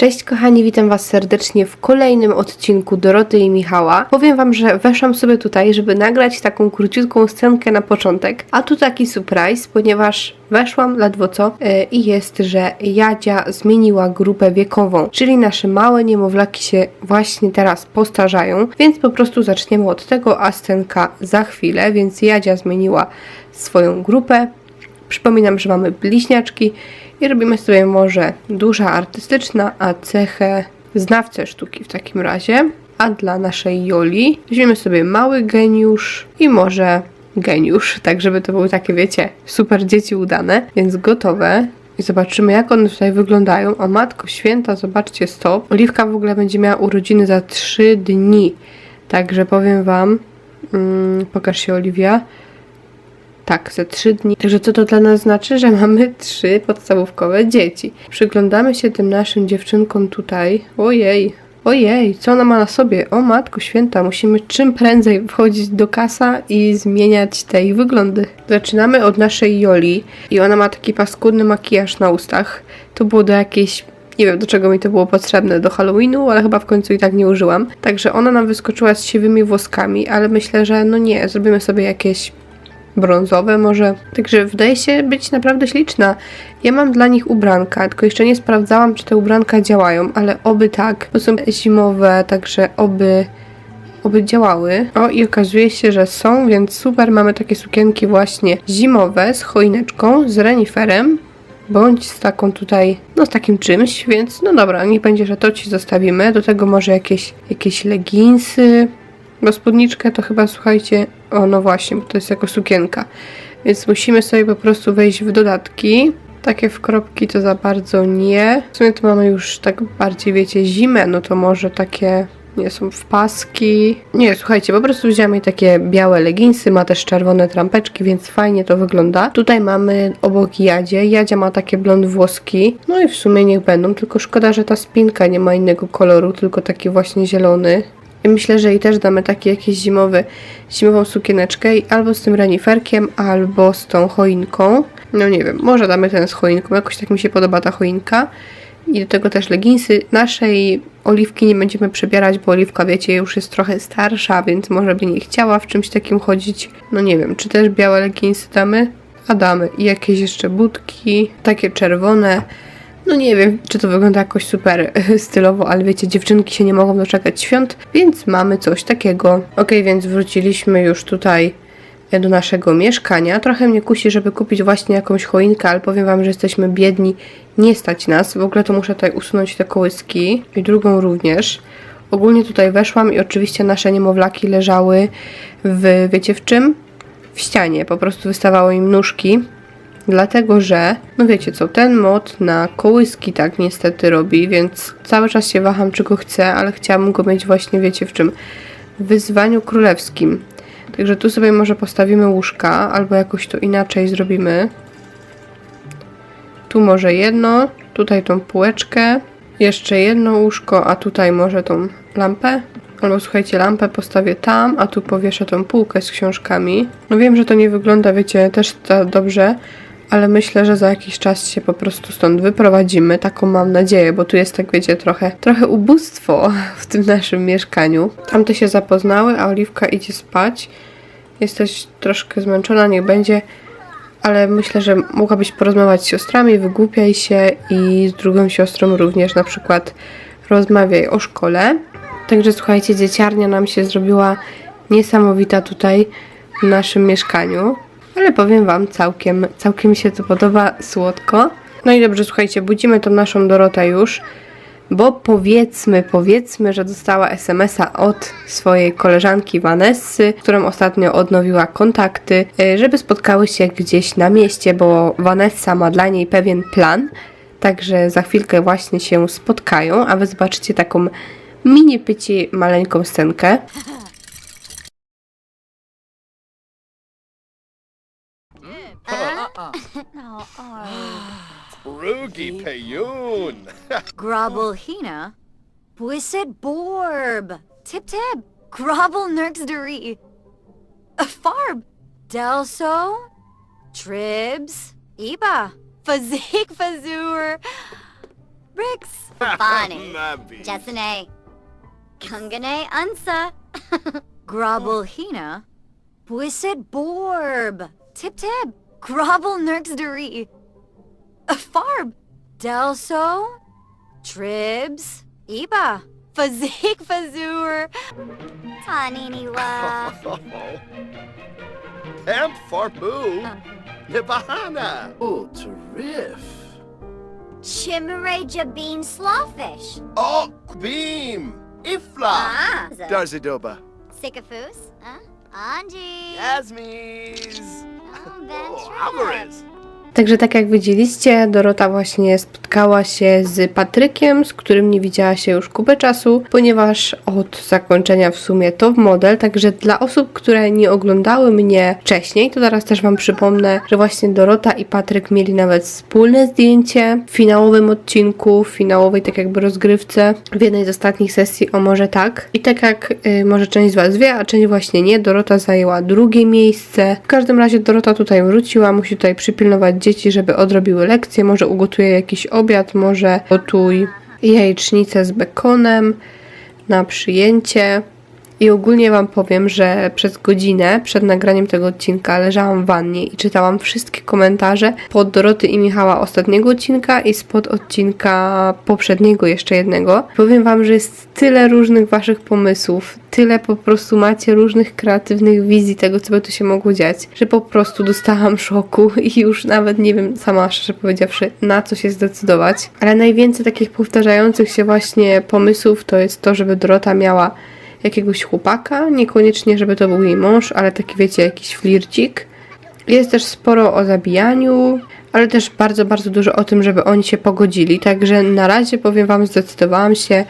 Cześć kochani, witam Was serdecznie w kolejnym odcinku Doroty i Michała. Powiem Wam, że weszłam sobie tutaj, żeby nagrać taką króciutką scenkę na początek, a tu taki surprise, ponieważ weszłam ledwo co e, i jest, że Jadzia zmieniła grupę wiekową, czyli nasze małe niemowlaki się właśnie teraz postarzają, więc po prostu zaczniemy od tego, a scenka za chwilę, więc Jadzia zmieniła swoją grupę, Przypominam, że mamy bliźniaczki i robimy sobie może dusza artystyczna, a cechę znawcę sztuki w takim razie. A dla naszej Joli weźmiemy sobie mały geniusz i może geniusz, tak żeby to były takie, wiecie, super dzieci udane, więc gotowe. I zobaczymy, jak one tutaj wyglądają. O matko święta, zobaczcie, stop. Oliwka w ogóle będzie miała urodziny za 3 dni. Także powiem Wam, mm, pokaż się Oliwia, tak, ze trzy dni. Także co to dla nas znaczy? Że mamy trzy podstawówkowe dzieci. Przyglądamy się tym naszym dziewczynkom tutaj. Ojej, ojej, co ona ma na sobie? O matko święta, musimy czym prędzej wchodzić do kasa i zmieniać te ich wyglądy. Zaczynamy od naszej Joli i ona ma taki paskudny makijaż na ustach. To było do jakiejś nie wiem, do czego mi to było potrzebne do Halloweenu, ale chyba w końcu i tak nie użyłam. Także ona nam wyskoczyła z siwymi włoskami, ale myślę, że no nie, zrobimy sobie jakieś brązowe może. Także wydaje się być naprawdę śliczna. Ja mam dla nich ubranka, tylko jeszcze nie sprawdzałam, czy te ubranka działają, ale oby tak, bo są zimowe, także oby oby działały. O i okazuje się, że są, więc super, mamy takie sukienki właśnie zimowe z choineczką, z reniferem, bądź z taką tutaj, no z takim czymś, więc no dobra, niech będzie, że to ci zostawimy. Do tego może jakieś, jakieś leginsy, bo spódniczkę to chyba, słuchajcie, o no właśnie, bo to jest jako sukienka. Więc musimy sobie po prostu wejść w dodatki. Takie w kropki to za bardzo nie. W sumie to mamy już tak bardziej, wiecie, zimę, no to może takie nie są w paski. Nie, słuchajcie, po prostu wziąłem jej takie białe leginsy, ma też czerwone trampeczki, więc fajnie to wygląda. Tutaj mamy obok Jadzie. Jadzia ma takie blond włoski. No i w sumie niech będą, tylko szkoda, że ta spinka nie ma innego koloru, tylko taki właśnie zielony. I myślę, że jej też damy taki jakiś zimowy, zimową sukieneczkę i albo z tym reniferkiem, albo z tą choinką. No nie wiem, może damy ten z choinką, jakoś tak mi się podoba ta choinka. I do tego też leginsy. Naszej oliwki nie będziemy przebierać, bo oliwka, wiecie, już jest trochę starsza, więc może by nie chciała w czymś takim chodzić. No nie wiem, czy też białe leginsy damy? A damy. I jakieś jeszcze budki, takie czerwone. No nie wiem, czy to wygląda jakoś super stylowo, ale wiecie, dziewczynki się nie mogą doczekać świąt, więc mamy coś takiego. Ok, więc wróciliśmy już tutaj do naszego mieszkania. Trochę mnie kusi, żeby kupić właśnie jakąś choinkę, ale powiem Wam, że jesteśmy biedni, nie stać nas. W ogóle to muszę tutaj usunąć te kołyski i drugą również. Ogólnie tutaj weszłam i oczywiście nasze niemowlaki leżały w, wiecie w czym? W ścianie, po prostu wystawały im nóżki. Dlatego, że, no wiecie co, ten mod na kołyski tak niestety robi, więc cały czas się waham, czy go chcę, ale chciałabym go mieć właśnie, wiecie w czym? W wyzwaniu królewskim. Także tu sobie może postawimy łóżka, albo jakoś to inaczej zrobimy. Tu może jedno, tutaj tą półeczkę, jeszcze jedno łóżko, a tutaj może tą lampę. Albo słuchajcie, lampę postawię tam, a tu powieszę tą półkę z książkami. No wiem, że to nie wygląda, wiecie, też dobrze, ale myślę, że za jakiś czas się po prostu stąd wyprowadzimy. Taką mam nadzieję, bo tu jest tak, wiecie, trochę, trochę ubóstwo w tym naszym mieszkaniu. Tamte się zapoznały, a Oliwka idzie spać. Jesteś troszkę zmęczona, niech będzie, ale myślę, że mogłabyś porozmawiać z siostrami, wygłupiaj się i z drugą siostrą również na przykład rozmawiaj o szkole. Także słuchajcie, dzieciarnia nam się zrobiła niesamowita tutaj w naszym mieszkaniu. Ale powiem Wam, całkiem, całkiem mi się to podoba, słodko. No i dobrze, słuchajcie, budzimy tą naszą Dorotę już, bo powiedzmy, powiedzmy, że dostała SMS-a od swojej koleżanki Vanessy, którą ostatnio odnowiła kontakty, y, żeby spotkały się gdzieś na mieście, bo Vanessa ma dla niej pewien plan. Także za chwilkę właśnie się spotkają, a wy zobaczycie taką mini pyci maleńką scenkę. uh. How odd. Rugi Payun. Grovelhina. Bwisset Borb. Tip Tip. Grovel Nerxdery. Farb. Delso. Tribs. Iba. Fazik Fazoor. Bricks. Fani. Jessene. Kungane Unsa. hina, Bwisset Borb. Tip Tip. Grobble Nurksduri. Farb. Delso. Tribs. Iba. Fazik Fazur. Taniniwa. Pamp Farbu. Nibahana. Oh, terrific. Chimere Jabin Slawfish. Oh, Beam. Ifla. Ah. Darzidoba. Sycophus. Huh? Anji. Yasmies. Także tak jak widzieliście, Dorota właśnie spotkała się z Patrykiem, z którym nie widziała się już kupę czasu, ponieważ od zakończenia w sumie top model, także dla osób, które nie oglądały mnie wcześniej, to teraz też Wam przypomnę, że właśnie Dorota i Patryk mieli nawet wspólne zdjęcie w finałowym odcinku, w finałowej tak jakby rozgrywce, w jednej z ostatnich sesji, o może tak. I tak jak y, może część z Was wie, a część właśnie nie, Dorota zajęła drugie miejsce. W każdym razie Dorota tutaj wróciła, musi tutaj przypilnować dzieci, żeby odrobiły lekcje, może ugotuje jakiś obiad, może gotuj jajecznicę z bekonem na przyjęcie. I ogólnie Wam powiem, że przez godzinę przed nagraniem tego odcinka leżałam w wannie i czytałam wszystkie komentarze pod Doroty i Michała ostatniego odcinka i spod odcinka poprzedniego jeszcze jednego. Powiem Wam, że jest tyle różnych Waszych pomysłów, tyle po prostu macie różnych kreatywnych wizji tego, co by tu się mogło dziać, że po prostu dostałam szoku i już nawet nie wiem sama szczerze powiedziawszy, na co się zdecydować. Ale najwięcej takich powtarzających się właśnie pomysłów to jest to, żeby Dorota miała jakiegoś chłopaka, niekoniecznie, żeby to był jej mąż, ale taki wiecie, jakiś flircik. Jest też sporo o zabijaniu, ale też bardzo, bardzo dużo o tym, żeby oni się pogodzili. Także na razie powiem Wam, zdecydowałam się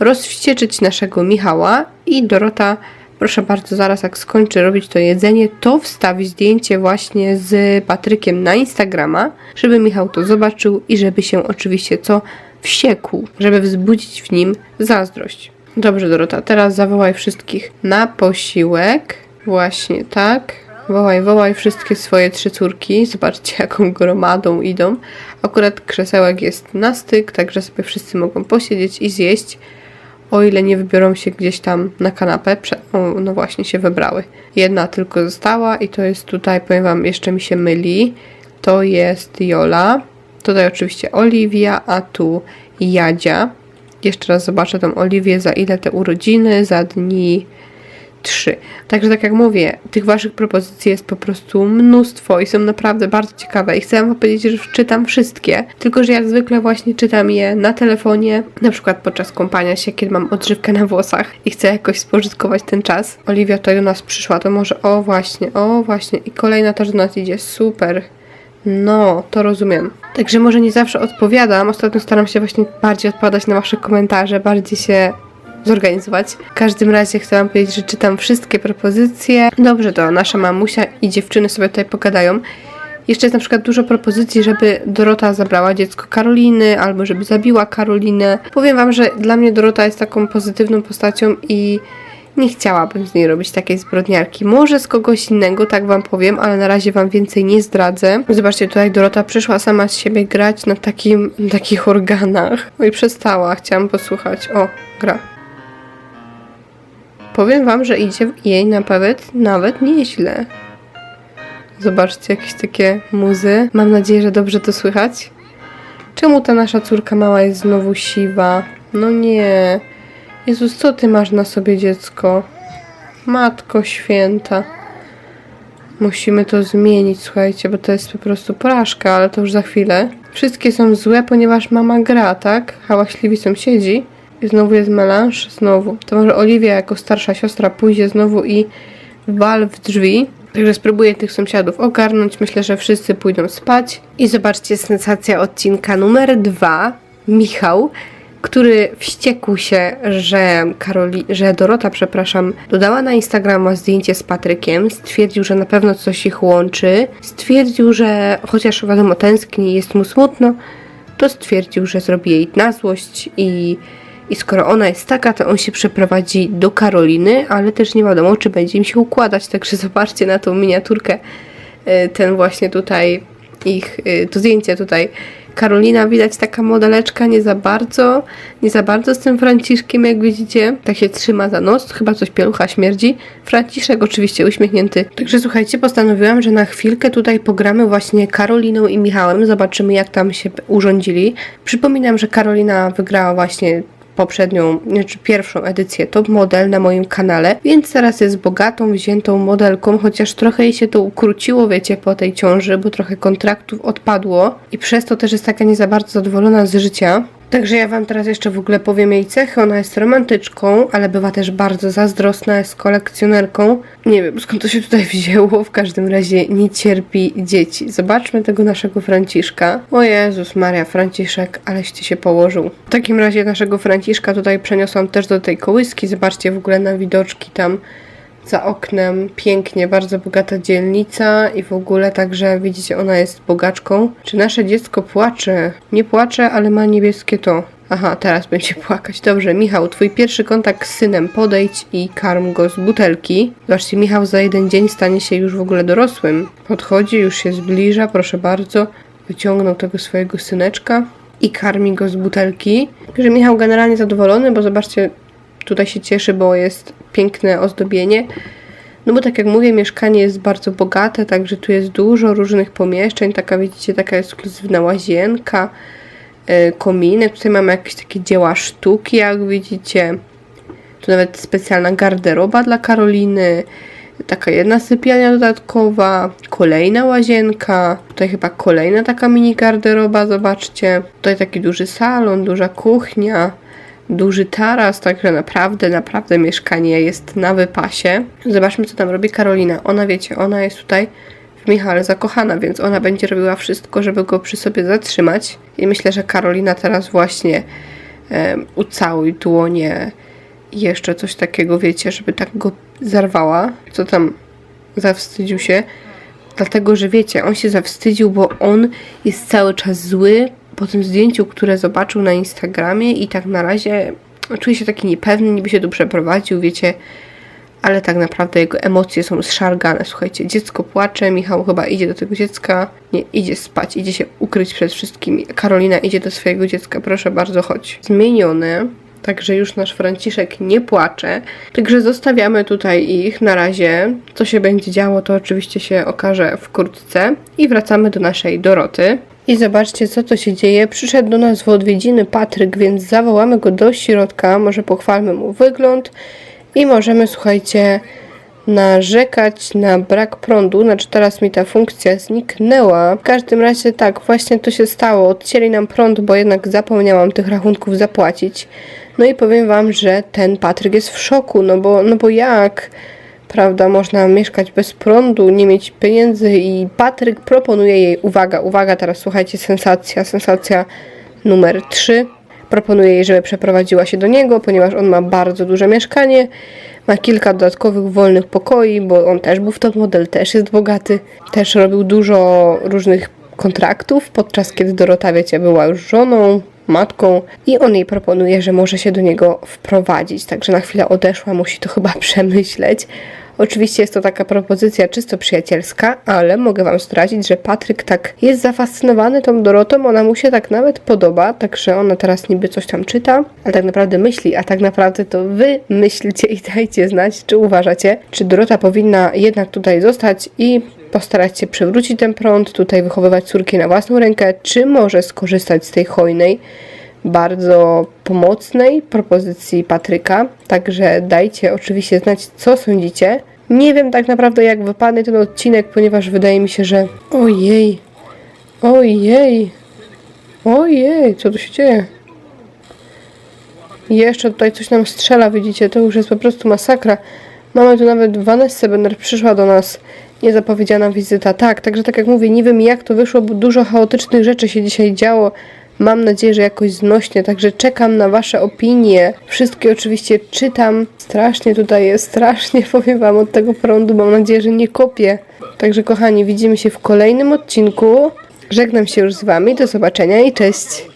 rozwścieczyć naszego Michała i Dorota, proszę bardzo, zaraz jak skończy robić to jedzenie, to wstawi zdjęcie właśnie z Patrykiem na Instagrama, żeby Michał to zobaczył i żeby się oczywiście co wściekł, żeby wzbudzić w nim zazdrość. Dobrze, Dorota, teraz zawołaj wszystkich na posiłek. Właśnie tak. Wołaj, wołaj wszystkie swoje trzy córki. Zobaczcie, jaką gromadą idą. Akurat krzesełek jest na styk, także sobie wszyscy mogą posiedzieć i zjeść. O ile nie wybiorą się gdzieś tam na kanapę. O, no właśnie się wybrały. Jedna tylko została i to jest tutaj, powiem wam, jeszcze mi się myli. To jest Jola. Tutaj oczywiście Oliwia, a tu Jadzia. Jeszcze raz zobaczę tą Oliwię, za ile te urodziny, za dni trzy. Także tak jak mówię, tych waszych propozycji jest po prostu mnóstwo i są naprawdę bardzo ciekawe i chcę wam powiedzieć, że czytam wszystkie, tylko że jak zwykle właśnie czytam je na telefonie, na przykład podczas kąpania się, kiedy mam odżywkę na włosach i chcę jakoś spożytkować ten czas. Oliwia tutaj do nas przyszła, to może o właśnie, o właśnie i kolejna też do nas idzie, super. No, to rozumiem. Także może nie zawsze odpowiadam. Ostatnio staram się właśnie bardziej odpowiadać na Wasze komentarze, bardziej się zorganizować. W każdym razie chcę Wam powiedzieć, że czytam wszystkie propozycje. Dobrze, to nasza mamusia i dziewczyny sobie tutaj pogadają. Jeszcze jest na przykład dużo propozycji, żeby Dorota zabrała dziecko Karoliny, albo żeby zabiła Karolinę. Powiem Wam, że dla mnie Dorota jest taką pozytywną postacią i nie chciałabym z niej robić takiej zbrodniarki. Może z kogoś innego, tak wam powiem, ale na razie wam więcej nie zdradzę. Zobaczcie, tutaj Dorota przyszła sama z siebie grać na takim, na takich organach. No i przestała, chciałam posłuchać. O, gra. Powiem wam, że idzie jej nawet, nawet nieźle. Zobaczcie, jakieś takie muzy. Mam nadzieję, że dobrze to słychać. Czemu ta nasza córka mała jest znowu siwa? No nie. Jezus, co ty masz na sobie, dziecko? Matko święta. Musimy to zmienić, słuchajcie, bo to jest po prostu porażka, ale to już za chwilę. Wszystkie są złe, ponieważ mama gra, tak? Hałaśliwi sąsiedzi. I znowu jest melanż, znowu. To może Oliwia jako starsza siostra pójdzie znowu i wal w drzwi. Także spróbuję tych sąsiadów ogarnąć. Myślę, że wszyscy pójdą spać. I zobaczcie, sensacja odcinka numer dwa. Michał, który wściekł się, że, Karoli, że Dorota, przepraszam, dodała na Instagrama zdjęcie z Patrykiem. Stwierdził, że na pewno coś ich łączy. Stwierdził, że chociaż wiadomo tęskni, jest mu smutno, to stwierdził, że zrobi jej na złość i, i skoro ona jest taka, to on się przeprowadzi do Karoliny, ale też nie wiadomo, czy będzie im się układać. Także zobaczcie na tą miniaturkę, y, ten właśnie tutaj ich, y, to zdjęcie tutaj Karolina widać taka modeleczka, nie za bardzo, nie za bardzo z tym Franciszkiem, jak widzicie. Tak się trzyma za nos, chyba coś pielucha śmierdzi. Franciszek oczywiście uśmiechnięty. Także słuchajcie, postanowiłam, że na chwilkę tutaj pogramy właśnie Karoliną i Michałem. Zobaczymy, jak tam się urządzili. Przypominam, że Karolina wygrała właśnie poprzednią, znaczy pierwszą edycję Top Model na moim kanale, więc teraz jest bogatą, wziętą modelką, chociaż trochę jej się to ukróciło, wiecie, po tej ciąży, bo trochę kontraktów odpadło i przez to też jest taka nie za bardzo zadowolona z życia. Także ja Wam teraz jeszcze w ogóle powiem jej cechy. Ona jest romantyczką, ale bywa też bardzo zazdrosna, jest kolekcjonerką. Nie wiem skąd to się tutaj wzięło, w każdym razie nie cierpi dzieci. Zobaczmy tego naszego Franciszka. O Jezus Maria, Franciszek, aleście się położył. W takim razie naszego Franciszka tutaj przeniosłam też do tej kołyski. Zobaczcie w ogóle na widoczki tam za oknem. Pięknie, bardzo bogata dzielnica i w ogóle także widzicie, ona jest bogaczką. Czy nasze dziecko płacze? Nie płacze, ale ma niebieskie to. Aha, teraz będzie płakać. Dobrze, Michał, twój pierwszy kontakt z synem. Podejdź i karm go z butelki. Zobaczcie, Michał za jeden dzień stanie się już w ogóle dorosłym. Podchodzi, już się zbliża, proszę bardzo. Wyciągnął tego swojego syneczka i karmi go z butelki. Także Michał generalnie zadowolony, bo zobaczcie, tutaj się cieszy, bo jest piękne ozdobienie. No bo tak jak mówię, mieszkanie jest bardzo bogate, także tu jest dużo różnych pomieszczeń. Taka widzicie, taka ekskluzywna łazienka, yy, kominek. Tutaj mamy jakieś takie dzieła sztuki, jak widzicie. Tu nawet specjalna garderoba dla Karoliny. Taka jedna sypialnia dodatkowa, kolejna łazienka, tutaj chyba kolejna taka mini garderoba, zobaczcie. Tutaj taki duży salon, duża kuchnia, duży taras, także naprawdę, naprawdę mieszkanie jest na wypasie. Zobaczmy, co tam robi Karolina. Ona, wiecie, ona jest tutaj w Michale zakochana, więc ona będzie robiła wszystko, żeby go przy sobie zatrzymać. I myślę, że Karolina teraz właśnie um, ucałuj dłonie jeszcze coś takiego, wiecie, żeby tak go zarwała. Co tam zawstydził się? Dlatego, że wiecie, on się zawstydził, bo on jest cały czas zły po tym zdjęciu, które zobaczył na Instagramie i tak na razie czuje się taki niepewny, niby się tu przeprowadził, wiecie, ale tak naprawdę jego emocje są zszargane. Słuchajcie, dziecko płacze, Michał chyba idzie do tego dziecka, nie, idzie spać, idzie się ukryć przed wszystkimi. Karolina idzie do swojego dziecka, proszę bardzo, chodź. Zmienione. Także już nasz Franciszek nie płacze. Także zostawiamy tutaj ich na razie. Co się będzie działo, to oczywiście się okaże wkrótce. I wracamy do naszej Doroty. I zobaczcie, co to się dzieje. Przyszedł do nas w odwiedziny Patryk, więc zawołamy go do środka. Może pochwalmy mu wygląd. I możemy, słuchajcie, narzekać na brak prądu. Znaczy teraz mi ta funkcja zniknęła. W każdym razie tak, właśnie to się stało. Odcięli nam prąd, bo jednak zapomniałam tych rachunków zapłacić. No i powiem wam, że ten Patryk jest w szoku, no bo, no bo jak? Prawda, można mieszkać bez prądu, nie mieć pieniędzy i Patryk proponuje jej, uwaga, uwaga, teraz słuchajcie, sensacja, sensacja numer 3. Proponuje jej, żeby przeprowadziła się do niego, ponieważ on ma bardzo duże mieszkanie, ma kilka dodatkowych wolnych pokoi, bo on też był w top model, też jest bogaty, też robił dużo różnych kontraktów, podczas kiedy Dorota, wiecie, była już żoną, matką i on jej proponuje, że może się do niego wprowadzić. Także na chwilę odeszła, musi to chyba przemyśleć. Oczywiście jest to taka propozycja czysto przyjacielska, ale mogę Wam zdradzić, że Patryk tak jest zafascynowany tą Dorotą, ona mu się tak nawet podoba, także ona teraz niby coś tam czyta, ale tak naprawdę myśli, a tak naprawdę to Wy myślcie i dajcie znać, czy uważacie, czy Dorota powinna jednak tutaj zostać i postarać się przywrócić ten prąd, tutaj wychowywać córki na własną rękę, czy może skorzystać z tej hojnej, bardzo pomocnej propozycji Patryka. Także dajcie oczywiście znać, co sądzicie. Nie wiem tak naprawdę, jak wypadnie ten odcinek, ponieważ wydaje mi się, że. Ojej, ojej, ojej, co tu się dzieje? Jeszcze tutaj coś nam strzela, widzicie, to już jest po prostu masakra. Mamy tu nawet Vanessa Benner przyszła do nas. Niezapowiedziana wizyta. Tak, także tak jak mówię, nie wiem jak to wyszło, bo dużo chaotycznych rzeczy się dzisiaj działo. Mam nadzieję, że jakoś znośnie, także czekam na Wasze opinie. Wszystkie oczywiście czytam. Strasznie tutaj jest, strasznie powiem Wam od tego prądu. Mam nadzieję, że nie kopię. Także kochani, widzimy się w kolejnym odcinku. Żegnam się już z Wami, do zobaczenia i cześć!